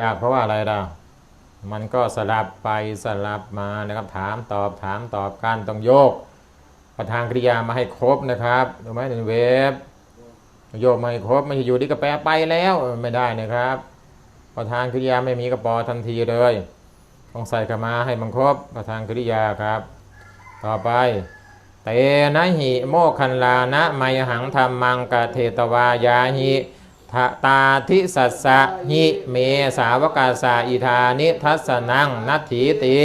ยากเพราะว่าอะไรล่ะมันก็สลับไปสลับมานะครับถามตอบถามตอบกันต้องโยก ประธานกริยามาให้ครบนะครับดูกไหมในเว็บโยกมาให้ครบไม่ใช่อยู่ที่กระแปลไปแล้วไม่ได้นะครับ ประธานกริยาไม่มีกระปอทันทีเลยต้องใส่กมาให้มันครบประธานกริยาครับ ต่อไปเตนะหิโมคคันลานะไมหังธรรมังกะเทตวายาหิ ทตาทิสัสะหิเมสาวกาสาอิธานิทัสนังนัตถีติ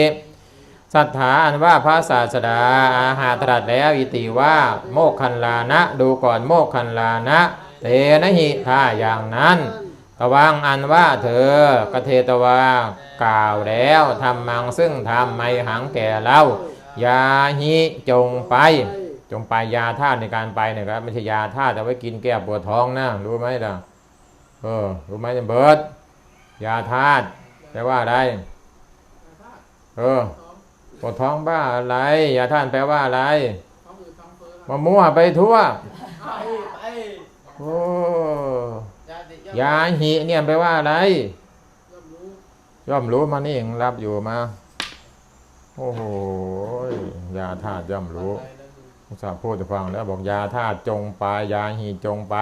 ศรัทธาอันว่าพระศาสดาอาหาตรัสแล้วอิติว่าโมคคันลานะดูก่อนโมคคันลานะ เตนะหิถ้าอย่างนั้นระวังอันว่าเธอกเทตวากล่าวแล้วทำมังซึ่งทำไม่หังแก่เรายาหิจงไป จงไปยาธาตุในการไปนะครับไม่ใช่ยาธาตุแต่ไว้กินแก้ปวดท้องนะรู้ไหมล่ะ เออรู้ไหมเนี่ยเบิร์ดยาธาตุแปลว่าอะไร เออปวดท้องบ้าอะไร ยาธาตุแปลว่าอะไรท้องอืดท้องเฟ้อมามั่วไปทั่วไปโอ้ยาหิเนี่ยแปลว่าอะไรย่อมรู้ย่อมรู้มานี่ยังรับอยู่มา โอ้โหยาธาตุย่อมรู้อุตส่าห์พูดจะฟังแล้วบอกยาธาตุจงไปยาหีจงไป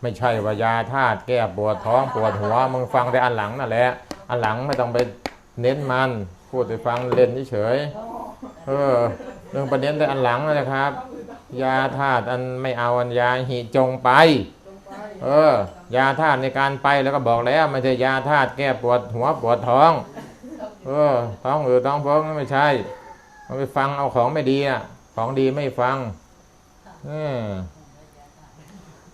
ไม่ใช่ว่ายาธาตุแก้ปวดท้องปวดหัวมึงฟังแต่อันหลังนั่นแหละ อันหลังไม่ต้องไปเน้นมันพูดไปฟังเล่นเฉยเออเรื่องประเด็นแต่อันหลังนะครับ ยาธาตุอันไม่เอาอันยาหีจงไป เออ ยาธาตุในการไปแล้วก็บอกแล้วไม่ใช่ยาธาตุแก้ปวดหัวปวดท้อง เออ ท้องอืดท้องพองไม่ใช่มันไปฟังเอาของไม่ดีอะ ของดีไม่ฟังเออ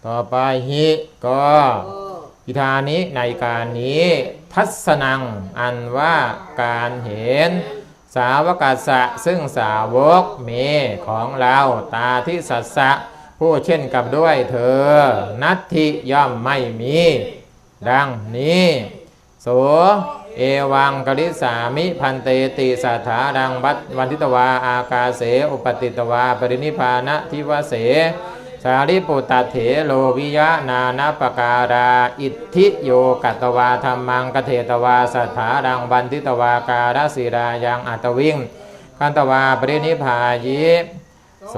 ต่อไปฮิก็พิธานี้ในการนี้ ทัศนัง อันว่าการเห็น สาวกัสสะซึ่งสาวกเมของเราตาที่สัสสะผู้เช่นกับด้วยเธอ นัตถิย่อมไม่มี ดังนี้โสเอวังกลิสามิพันเตติสัทธาดังวัดวันทิตวา อากาเส อุปติตวา ปรินิพพานะทิวเส สารีปุตตเถโลวิยะนานาปการา อิทธิโยกัตวาธรรมังกเทตวาสัทธาดังวันทิตวาการศิรายังอัตวิงคันตวาปรินิพพายิโส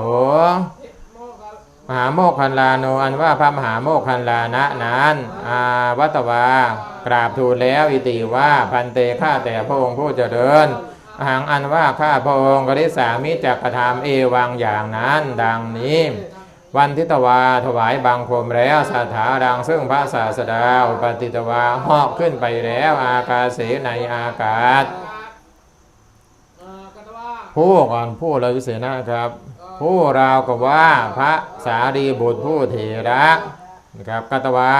มหาโมคคันลาโนอันว่าพระมหาโมคคันลานะนั้นอาวัตวากราบทูลแล้วอิติว่าพันเตข้าแต่พระองค์ผู้เจริญหังอันว่าข้าพระองค์กริสามิจักกระทำเอวังอย่างนั้น ดังนี้ วันทิตวาถวายบังคมแล้วสถาดังซึ่งพระศาสดาอุปติตวาเหาะขึ้นไปแล้วอากาศเสในอากาศผู้ก่อนผู้เลยวิเศษนะครับ ผู้ราวกับว่าพระสารีบุตรผู้เถระนะครับกัตวา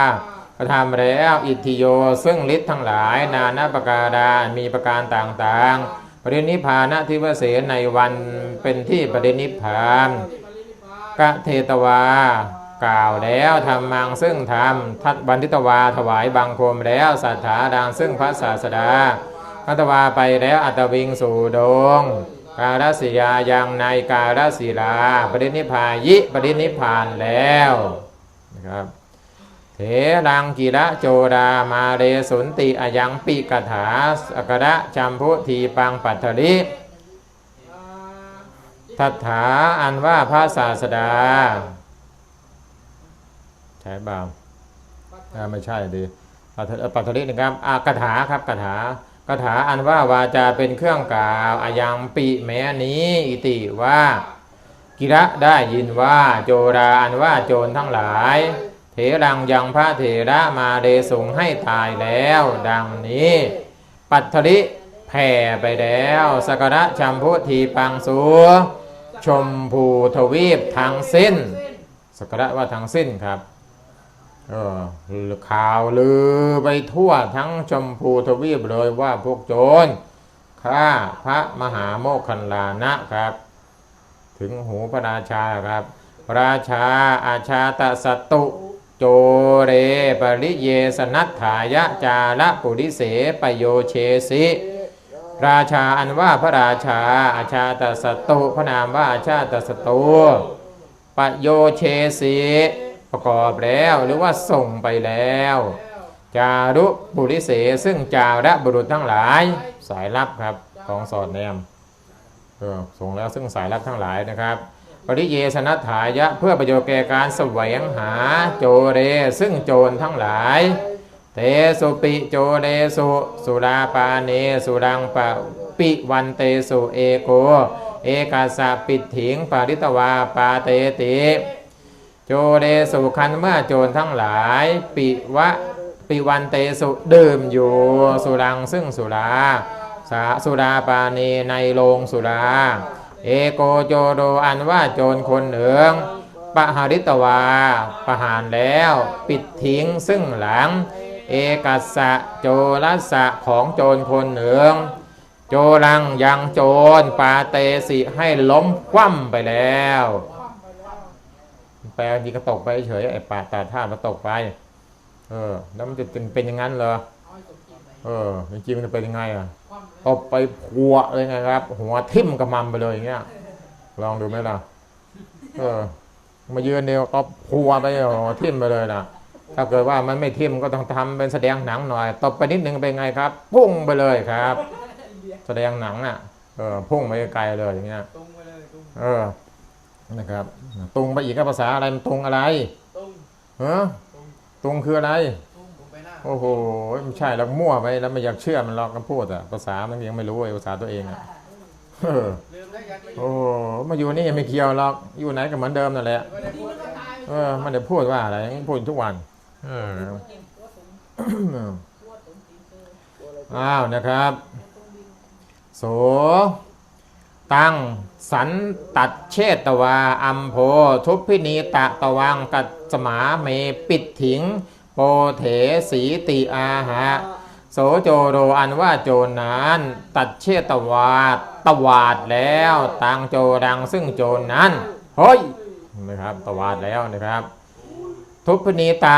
กระทำแล้วอิทธิโยซึ่งฤทธิ์ทั้งหลาย นานาประการามีประการต่างๆ ปรินิพพานะทิวเสนในวันเป็นที่ปรินิพพานที่ปรินิพพาน กะเทตวา กล่าวแล้วทำมังซึ่งทำทัดบันทิตวาถวายบังคมแล้วสัทธาดังซึ่งพระศาสดาคัตวาไปแล้วอัตวิงสู่ดงการศิยายังในการศิลาปรินิพายิปรินิพานแล้วนะครับเถรังกิระโจรามาเรสุนติอยังปิกถาสกระจัมพุทีปังปัทธริ ทัตถาอันว่าพระศาสดา ใช่เปล่าไม่ใช่ดิปัทเอ่อปัทธรินะครับอากถาครับกถากถาอันว่าวาจาเป็นเครื่องกล่าวอายังปิแม้นี้อิติว่ากิระได้ยินว่าโจราอันว่าโจรทั้งหลาย เถรังยังพระเถระมาเดส่งให้ตายแล้ว ดังนี้ ปัทธริแผ่ไปแล้วสกระชัมพุทีปังสู ชมพูทวีปทางสิ้นสกระว่าทางสิ้นครับเออข่าวลือไปทั่วทั้งชมพูทวีปเลยว่าพวกโจรฆ่าพระมหาโมคคันลานะครับ ถึงหูพระราชาครับ ราชาอาชาตสัตตุโจเรปริเยสนัตถายะจาระปุริเสปโยเชสิ ราชาอันว่าพระราชาอาชาตสัตุพระนามว่าอาชาตสัตุปโยเชสิประกอบแล้วหรือว่าส่งไปแล้ว จารุบุริเสซึ่งจาระบุรุษทั้งหลาย สายลับครับของสอดแนมเออส่งแล้วซึ่งสายลับทั้งหลายนะครับปริเยสนัถายะเพื่อประโยชน์แก่การแสวงหาโจเรซึ่งโจรทั้งหลาย เตสุปิโจเรสุสุราปาเนสุรังปะปิวันเตสุเอโก เอกาสะปิดถิงปาริตวาปาเตติโจเรสุคันเมื่อโจรทั้งหลาย ปิวะปิวันเตสุดื่มอยู่สุรังซึ่งสุราสาสุราปานีในโรงสุรา เอโกโจโรอันว่าโจรคนเหนืองปะหาริตวาประหารแล้ว ปิดทิ้งซึ่งหลัง เอกัสสะโจรสะของโจรคนเหนืองโจรังยังโจรปาเตสิให้ล้มคว่ำไปแล้ว แปลดีก็ตกไปเฉยไอ้ปาตาท่ามันตกไป เออ แล้วมันจะเป็นอย่างนั้นเหรอเออจริงมันจะเป็นยังไงอะตบไปพัวเลยไงครับ หัวทิ่มกระมัมไปเลยอย่างเงี้ย ลองดูไหมล่ะ เออ มายืนเดียวก็พัวไปหัวทิ่มไปเลยนะ ถ้าเกิดว่ามันไม่ทิ่มก็ต้องทำเป็นแสดงหนังหน่อยตบไปนิดนึงเป็นไงครับ พุ่งไปเลยครับ แสดงหนังอะเออพุ่งไปไกลเลยอย่างเงี้ยตรงไปเลยตรงเออนะครับตุงไปอีกก็ภาษาอะไรมันตุงอะไรตรงฮะตุงคืออะไรตรงผมไปหน้าโอ้โหไม่ใช่แล้วมั่วไปแล้วไม่อยากเชื่อมันหรอกก็พูดอะภาษามันยังไม่รู้ไอ้ภาษาตัวเองอะเออลืมได้ยังไม่โอ้โหมาอยู่นี่ไม่เกี่ยวหรอกอยู่ไหนก็เหมือนเดิมนั่นแหละได้พูดเออมันจะพูดว่าอะไรมันพูดทุกวันเอ้าวนะครับ โส ตั้งสันตัดเชตวา อัมโพ ทุพพินีตะตวังกัจสมาเมปิดถิง โปเถสีติอาหะ โสโจโรอันว่าโจรนานตัดเชตวาตวาดแล้ว ตังโจดังซึ่งโจรนั้นเฮ้ยนะครับ ตวาดแล้วนะครับ ทุพพินีตะ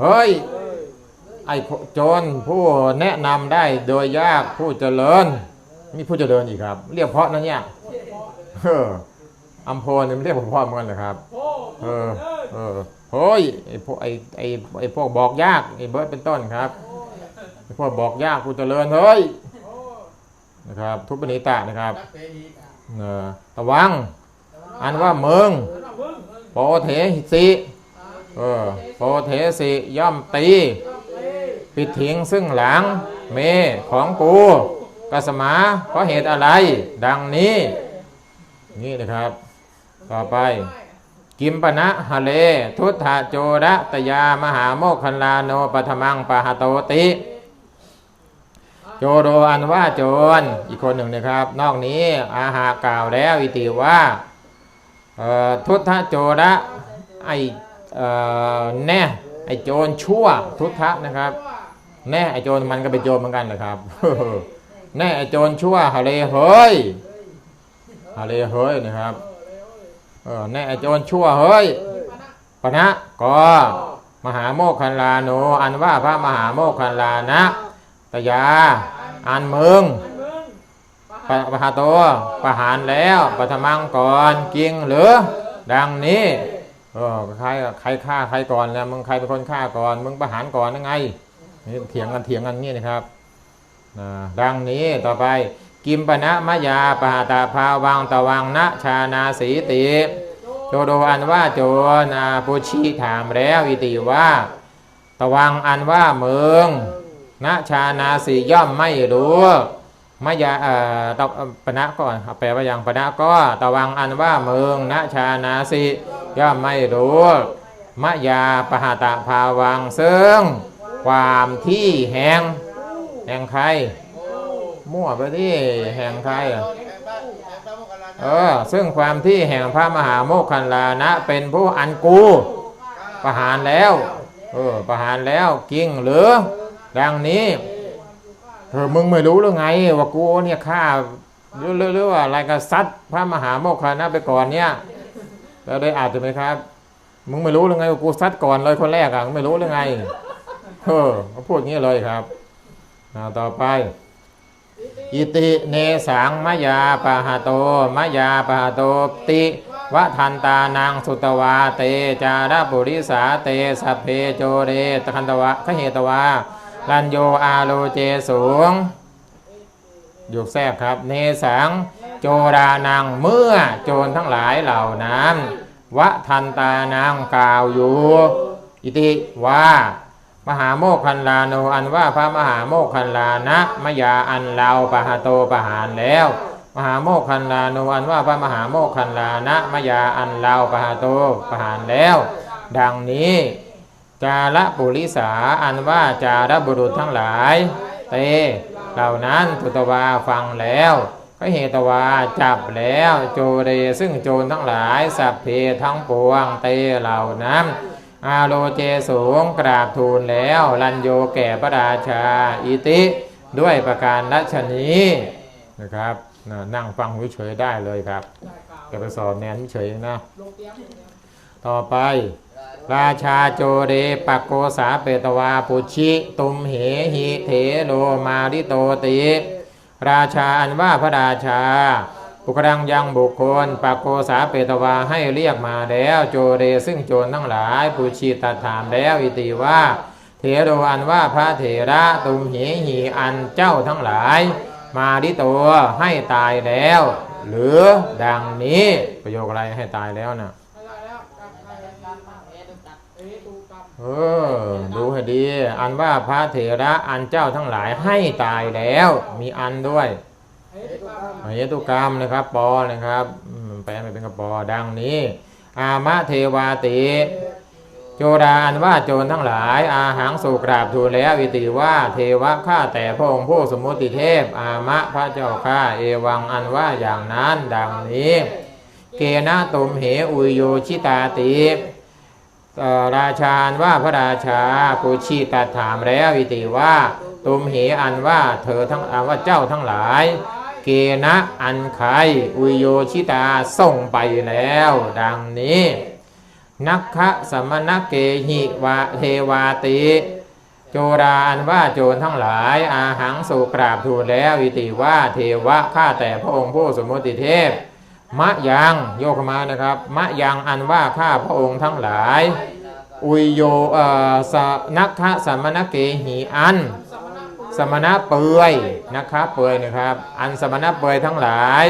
เฮ้ย ไอ้จรผู้แนะนำได้โดยยากผู้เจริญ มีผู้เจริญอีกครับ เรียกเพราะนั่นเนี่ยเอออัมพรเนี่ยมันเรียกผมพ่อเหมือนกันเหรอครับ เออ เออเฮ้ยไอ้พวกไอ้ไอ้ไอ้พวกบอกยากไอ้เบิร์ดเป็นต้นครับไอ้พวกบอกยากผู้เจริญเฮ้ยนะครับ ทุบปณิตะนะครับเออระวัง อันว่าเมืองโปเถสิ เออโปเถสิย่อมตี ปิดทิ้งซึ่งหลัง เมของกูกัสมาเพราะเหตุอะไร ดังนี้ นี่นะครับ ต่อไป กิมปนะหะเล ทุตถะโจระตยามหาโมคคันลาโนปัทมังปะหะโตติโจโรอันว่าโจรอีกคนหนึ่งนะครับ นอกนี้อาหากล่าวแล้วอิติว่าทุตถะโจระไอ แน่ไอโจรชั่วทุตถะนะครับ แน่ไอโจรมันก็เป็นโจรเหมือนกันนะครับแน่ไอโจรชั่วฮะเลเฮ้ยฮะเลเฮ้ยนะครับเออแน่ไอโจรชั่วเฮ้ยปณะก็มหาโมคคันลาโนอันว่าพระมหาโมคคันลานะตยาอันเมืองมึงปะปะหาโตประหารแล้วปฐมังก่อนกิงหรือ ดังนี้ เออใครใครฆ่าใครก่อนแล้วมึงใครเป็นคนฆ่าก่อนมึงประหารก่อนยังไงนี่เถียงกันเถียงกันนี่นะครับดังนี้ต่อไปกิมปนะมะยาปหาตาภาวังตะวังนะชานาสีติโจโดอันว่าโจนาปุชีถามแล้วอิติว่าตะวังอันว่าเมืองนะชานาสีย่อมไม่รู้ มะยาเอ่อตปณะก่อนเอาแปลว่าอย่างปณะก็ตะวังอันว่าเมืองนะชานาสีย่อมไม่รู้มะยาปหาตาภาวังซึ่งความที่แหงแห่งใครมั่วไปที่แห่งใครเออซึ่งความที่แห่งพระมหาโมคคันลานะ เป็นผู้อันกูประหารแล้วเออประหารแล้วกิ่งหรือดังนี้ เธอมึงไม่รู้หรือไง ว่ากูเนี่ยฆ่าหรือหรือหรือว่าอะไรก็ซัดพระมหาโมคคันนะไปก่อนเนี่ยแล้วได้อ่านถูกไหมครับ มึงไม่รู้หรือไงว่ากูซัดก่อนเลยคนแรกอะมึงไม่รู้หรือไงเออเขาพูดอย่างนี้เลยครับอ่าต่อไปอิติเนสังมะยาปะหะโตมะยาปะหะโตติวะทันตานังสุตวาเตจาระปุริสาเตสเพโจเรตคันตวะขเหตวา ลันโยอาโลเจสูงอยู่แทรกครับ เนสัง โจรานังเมื่อโจรทั้งหลายเหล่านั้นวะทันตานังกล่าวอยู่อิติว่า มหาโมคคันลาโนอันว่าพระมหาโมคคันลานะมยาอันเราปะหาโตปะหารแล้ว มหาโมคคันลาโนอันว่าพระมหาโมคคันลานะมยาอันเราปะหาโตปะหารแล้ว ดังนี้ จาระปุริสาอันว่าจาระบุรุษทั้งหลาย เต เหล่านั้นตุตวาฟังแล้วก็เหตวาจับแล้วโจเรซึ่งโจรทั้งหลาย สัพเพทั้งปวงเตเหล่านั้นอาโลเจสูงกราบทูลแล้วลันโยแก่พระราชาอิติ ด้วยประการรัชนีนะครับนั่งฟังเฉยได้เลยครับจะไปสอนแนนเฉยนะ ต่อไป ราชาโจเรปกโกสาเปตวาปุชิตุมเหหิเถโลมาริโตติราชาอันว่าพระราชาปุกรังยังบุคคลปกโกสาเปตวาให้เรียกมาแล้วโจเรซึ่งโจรทั้งหลายปุชิตัดถามแล้วอิติว่า เถโรอันว่าพระเถระตุมเหหีอันเจ้าทั้งหลาย มาดิโตให้ตายแล้ว หรือดังนี้ประโยคอะไรให้ตายแล้วนะเออ ดูให้ดี อันว่าพระเถระอันเจ้าทั้งหลายให้ตายแล้ว มีอันด้วยเหตุกรรมนะครับปอนะครับแปลไม่เป็นกระปอดังนี้ อามะเทวาติ โจราอันว่าโจรทั้งหลาย อาหังสุกราบทูลแล้ววิติว่าเทวะข้าแต่พระองค์ผู้สมุติเทพ อามะพระเจ้าข้าเอวังอันว่าอย่างนั้น ดังนี้ เกนะตุมเหอุยโยชิตาติ ราชานว่าพระราชาปุชีตัดถามแล้ววิติว่าตุมเหอันว่าเธอทั้งอันว่าเจ้าทั้งหลาย เกณะอันใครอุโยชิตาส่งไปแล้ว ดังนี้ นักขะสมณเกหิวะเทวาติโจราอันว่าโจรทั้งหลายอาหังสุกราบทูลแล้ววิติว่าเทวะข้าแต่พระองค์ผู้สมมติเทพ มะยังโยกมานะครับ มะยังอันว่าข้าพระองค์ทั้งหลาย อุยโยเอ่อสนักขะสมณเกหีอัน สมณะเปลือยนะครับเปลือยนะครับ อันสมณะเปลือยทั้งหลาย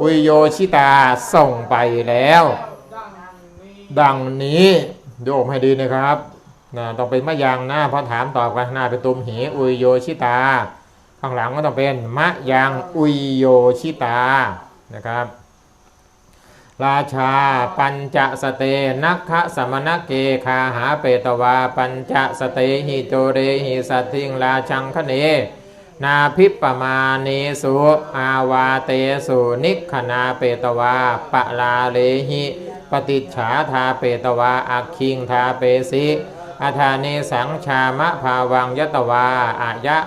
อุยโยชิตาส่งไปแล้ว ดังนี้โยกให้ดีนะครับนะต้องเป็นมะยังหน้าเพราะถามตอบกันหน้าเป็นตุมเหอุยโยชิตา ข้างหลังก็ต้องเป็นมะยังอุยโยชิตานะครับ ราชาปัญจสเตนักขะสมณเกคาหาเปตวา ปัญจสเตหิโจเรหิสัตถิงราชังคะเน นาพิปปมาเนสุอาวาเตสุนิคขณาเปตวาปะลาเลหิปฏิจฉาทาเปตวาอักคิงทาเปสิอาธาเนสังชามะภาวังยตวาอายะ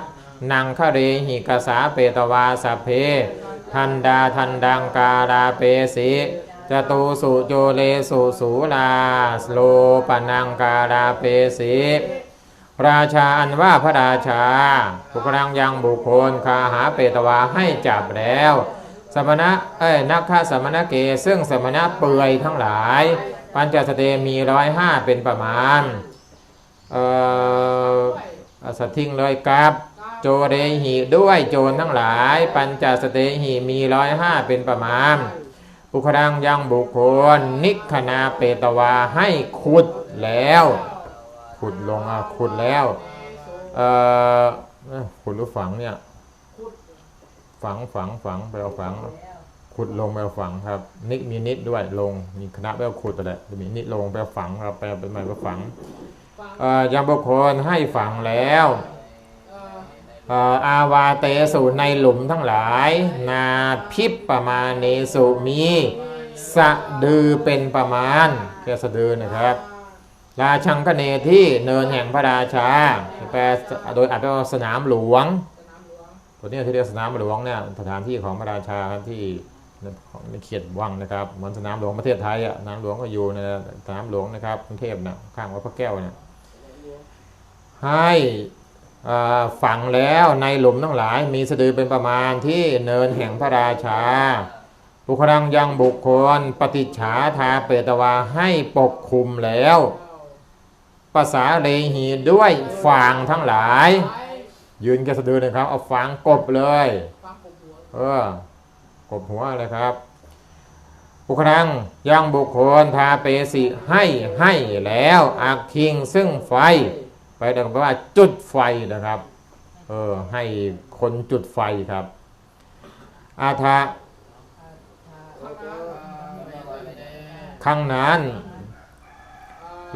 นังคะเรหิกสาเปตวาสเพ ทันดาทันดังกาลาเปสิ จตูสุโจเลสุสูลาสโลปนังกาลาเปสิราชาอันว่าพระราชาบุคลังยังบุคคลคาหาเปตวาให้จับแล้ว สมณะเอ้ยนักฆ่าสมณะเกซึ่งสมณะเปื่อยทั้งหลาย ปัญจสเตมีร้อยห้าเป็นประมาณเอ่อสัตทิ้งเลยครับ โจเรหิด้วยโจรทั้งหลาย ปัญจสเตหิมีร้อยห้าเป็นประมาณ บุคลังยังบุคคล นิคณาเปตวาให้ขุดแล้ว ขุดลงอะขุดแล้วเอ่อขุดหรือฝังเนี่ยฝังฝังฝังไปเอาฝัง ขุดลงไปเอาฝังครับ นิกมีนิดด้วยลงมีคณะไปเอาขุดแต่ละมีนิดลงไปเอาฝังครับไปเอาเป็นหมายว่าฝังเอ่อยังบุคคลให้ฝังแล้ว อาวาเตสุในหลุมทั้งหลาย นาพิปประมาณเนสุมีสะดือเป็นประมาณแค่สะดือนะครับ ราชังคเนที่เนินแห่งพระราชาแปลโดยอัตว่าสนามหลวงตัวนี้ที่เรียกสนามหลวงเนี่ยสถานที่ของพระราชาครับที่ในเขตวังนะครับเหมือนสนามหลวงประเทศไทยอะสนามหลวงก็อยู่ในสนามหลวงนะครับกรุงเทพนะข้างวัดพระแก้วเนี่ยให้ ฝังแล้วในหลุมทั้งหลายมีสะดือเป็นประมาณที่เนินแห่งพระราชาบุคคลังยังบุคคล ปฏิฉาทาเปตวาให้ปกคุมแล้วภาษาเลหีด้วยฟางทั้งหลาย ยืนแกสะดือนะครับ เอาฟางกบเลยเออกบหัวเลยครับบุคคลังยังบุคคลทาเปสิให้ให้แล้วอักคิงซึ่งไฟ ไปเดี๋ยวแปลว่าจุดไฟนะครับ เออให้คนจุดไฟครับ อาทะครั้งนั้น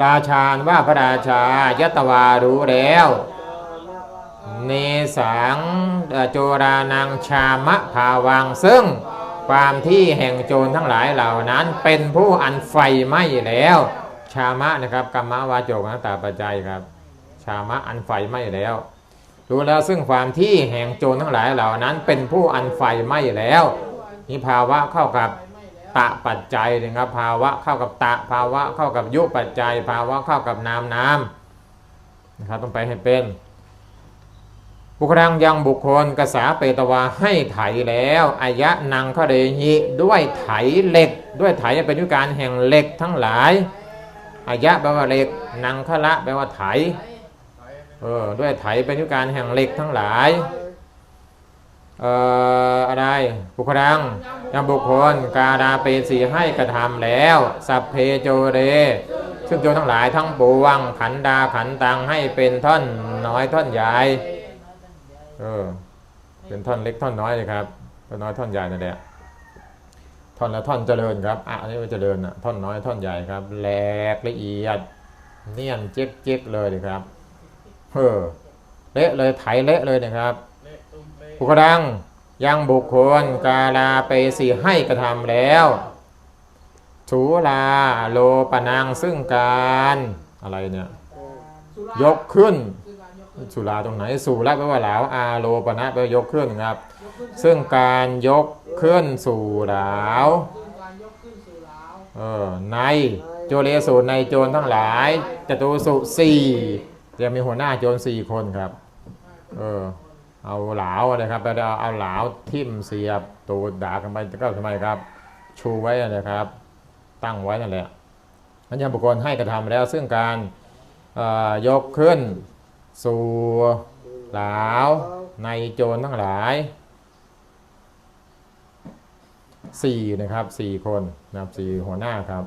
ราชาว่าพระราชายตวารู้แล้ว เนสังโจรานังชามะภาวังซึ่งความที่แห่งโจรทั้งหลายเหล่านั้น เป็นผู้อันไฟไหม้แล้ว ชามะนะครับกรรมวาโจกนะตาปัจจัยครับ ชามะอันไฟไหม้แล้วรู้แล้วซึ่งความที่แห่งโจรทั้งหลายเหล่านั้น เป็นผู้อันไฟไหม้แล้วนี่ภาวะเข้ากับตะปัจจัยนะครับภาวะเข้ากับตะภาวะเข้ากับยุปัจจัย ภาวะเข้ากับนามนามนะครับต้องไปให้เป็น บุคลังยังบุคคลกษาเปตวาให้ไถแล้วอายะนังคเรหิด้วยไถเหล็ก ด้วยไถเป็นวิการแห่งเหล็กทั้งหลายอายะแปลว่าเหล็กนังคละแปลว่าไถ เออด้วยไถเป็นวิการแห่งเหล็กทั้งหลายเอ่ออะไรบุคลังยังบุคคล กาดาเปสีให้กระทำแล้ว สัพเพโจเร ซึ่งโจทั้งหลายทั้งปวง ขันดาขันตังให้เป็นท่อนน้อยท่อนใหญ่เออเป็นท่อนเล็กท่อนน้อยเลยครับท่อนน้อยท่อนใหญ่นั่นแหละท่อนละท่อนเจริญครับอะอันนี้มันเจริญอะท่อนน้อยท่อนใหญ่ครับแหลกละเอียดเนียนเจ๊กเจ๊กเลยครับ เออเละเลยไถเละเลยนะครับเละตุ้มเละบุคดังยังบุคคลกาลาไปสีให้กระทำแล้วถูลาโลปนังซึ่งการอะไรเนี่ยยกขึ้น สุราตรงไหนสุราแปลว่าหลาวอาโลปนะแปลว่ายกขึ้นครับ ซึ่งการยกขึ้นสู่หลาวเออในโจเลสูในโจรทั้งหลายจตุสุสี่ จะมีหัวหน้าโจรสี่คนครับ เออ เอาหลาวนะครับไปเอาเอาหลาวทิ่มเสียบตูดด่ากันไปก็ทำไมครับ ชูไว้นะครับ ตั้งไว้นั่นแหละอันยังบุคคลให้กระทำแล้ว ซึ่งการยกขึ้น สู่หลาวในโจรทั้งหลายสี่นะครับสี่คนนะครับสี่หัวหน้าครับ